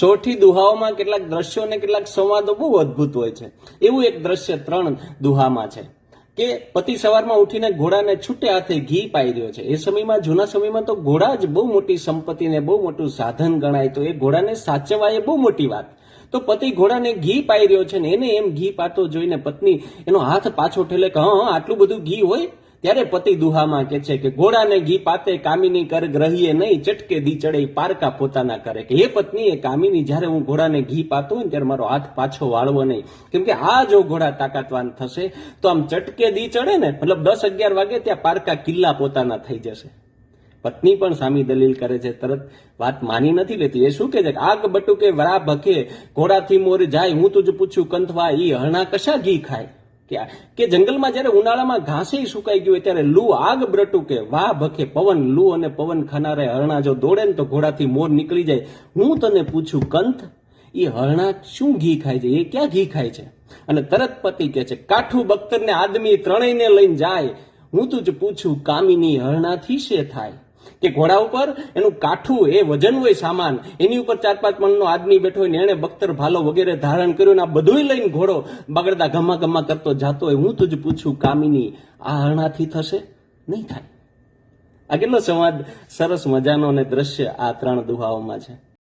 સોઠી દુહાઓમાં કેટલાક દ્રશ્યો અને કેટલાક સંવાદો બહુ અદ્ભુત હોય છે. એવું એક દ્રશ્ય ત્રણ દુહામાં છે કે પતિ સવારમાં ઉઠીને ઘોડાને છૂટે હાથે ઘી પાઈ રહ્યો છે. એ સમયમાં, જૂના સમયમાં તો ઘોડા જ બહુ મોટી સંપત્તિને બહુ મોટું સાધન ગણાય તો એ ઘોડાને સાચવવા એ બહુ મોટી વાત. તો પતિ ઘોડાને ઘી પાઈ રહ્યો છે ને એને એમ ઘી પાતો જોઈને પત્ની એનો હાથ પાછો ઠેલે કે હા, આટલું બધું ઘી હોય? ત્યારે પતિ દુહામાં કે છે કે ઘોડાને ઘી પાતે, કામિની કર ગ્રહીએ નહીં, ચટકે દી ચડે, પારકા પોતાના કરે. કે હે પત્ની એ કામિની, જ્યારે હું ઘોડાને ઘી પાતો હોય ત્યારે મારો હાથ પાછો વાળવો નહીં. કેમ કે આ જો ઘોડા તાકાતવાન થશે, તો આમ ચટકે દી ચડે ને, મતલબ દસ અગિયાર વાગે ત્યાં પારકા કિલ્લા પોતાના થઈ જશે. પત્ની પણ સામી દલીલ કરે છે, તરત વાત માની નથી લેતી. એ શું કે છે? આગ બટુકે વરા ભખે, ઘોડાથી મોર જાય, હું તુજ પૂછું, કંથવા ઈ હરણા કશા ઘી ખાય? કે કે જંગલમાં જ્યારે ઉનાળામાં ઘાસે સુકાઈ ગયું હોય ત્યારે લૂ આગ બ્રટુકે વાહ ભખે પવન, લૂ અને પવન ખાનારે હરણા જો દોડે ને તો ઘોડાથી મોર નીકળી જાય. હું તને પૂછું, કંથ એ હરણા શું ઘી ખાય છે? એ ક્યાં ઘી ખાય છે? અને તરત પતિ કે છે, કાઠું બખ્તર ને આદમી ત્રણેયને લઈને જાય. હું તું જ પૂછું, કામિની હરણાથી શે થાય? કે ઘોડા ઉપર એનું કાઠું, એ વજન હોય સામાન, એની ઉપર ચાર પાંચ મણનો આદમી બેઠો હોય ને એને બખ્તર ભાલો વગેરે ધારણ કર્યું આ બધુંય લઈને ઘોડો બગડતા ઘમા ગમા કરતો જાતો હોય. હું તુજ પૂછું, કામિની, આ હરણાથી થશે? નહીં થાય. આ કેટલો સંવાદ, સરસ મજાનો અને દ્રશ્ય આ ત્રણ દુહાઓમાં છે.